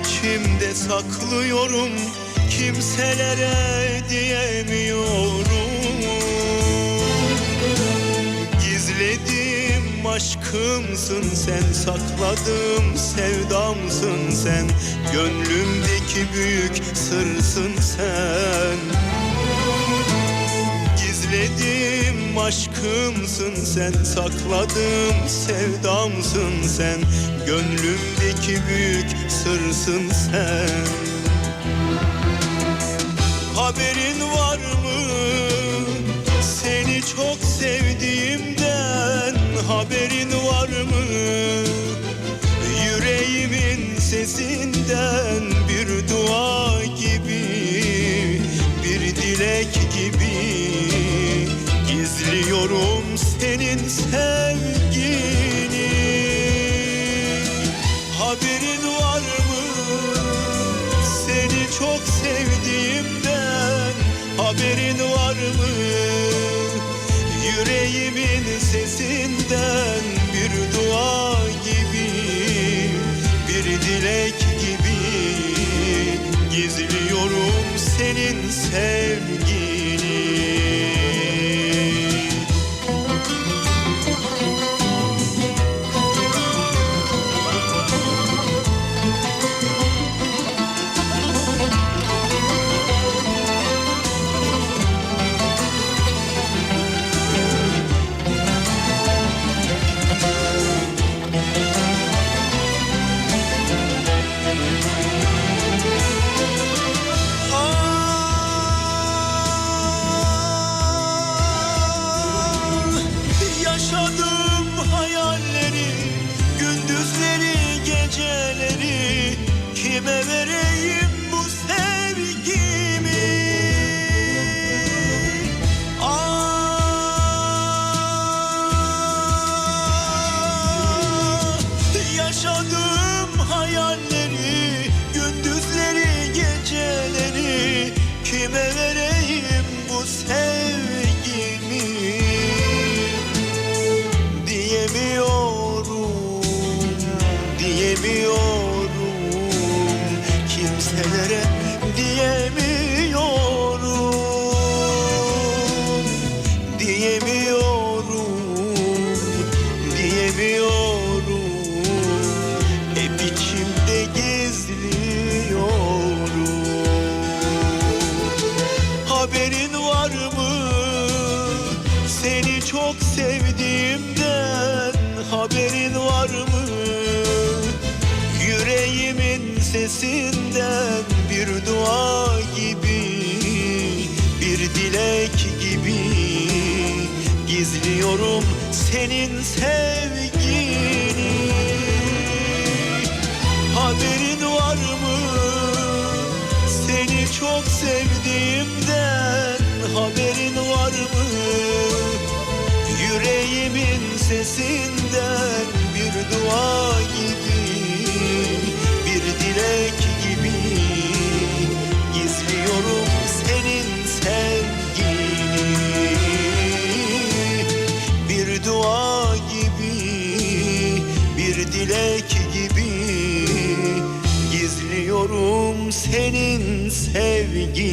içimde saklıyorum kimselere diyemiyorum. Gizledim aşkımsın sen sakladığım sevdamsın sen Gönlümdeki büyük sırsın sen. Gizledim aşkımsın sen sakladığım sevdamsın sen. Gönlümdeki büyük sırsın sen. Haberin var mı? Seni çok sevdiğimden Haberin var mı? Yüreğimin sesinden Bir dua gibi bir dilek gibi Gizliyorum senin sevgini. Haberin var mı? Seni çok sevdiğimden Haberin var mı? Yüreğimin sesinden Bir dua gibi bir dilek gibi Gizliyorum senin sevgini Yaşadığım hayalleri Gündüzleri geceleri. Kime vereyim bu sevgimi? Diyemiyorum Diyemiyorum. Kimselere seni çok sevdiğimden Haberin var mı? Yüreğimin sesinden Bir dua gibi bir dilek gibi Gizliyorum senin sevgini. Haberin var mı? Seni çok sevdiğimden Haberin var mı yüreğimin sesinden Bir dua gibi bir dilek gibi. Gizliyorum senin sevgini. Bir dua gibi bir dilek gibi. Gizliyorum senin sevgini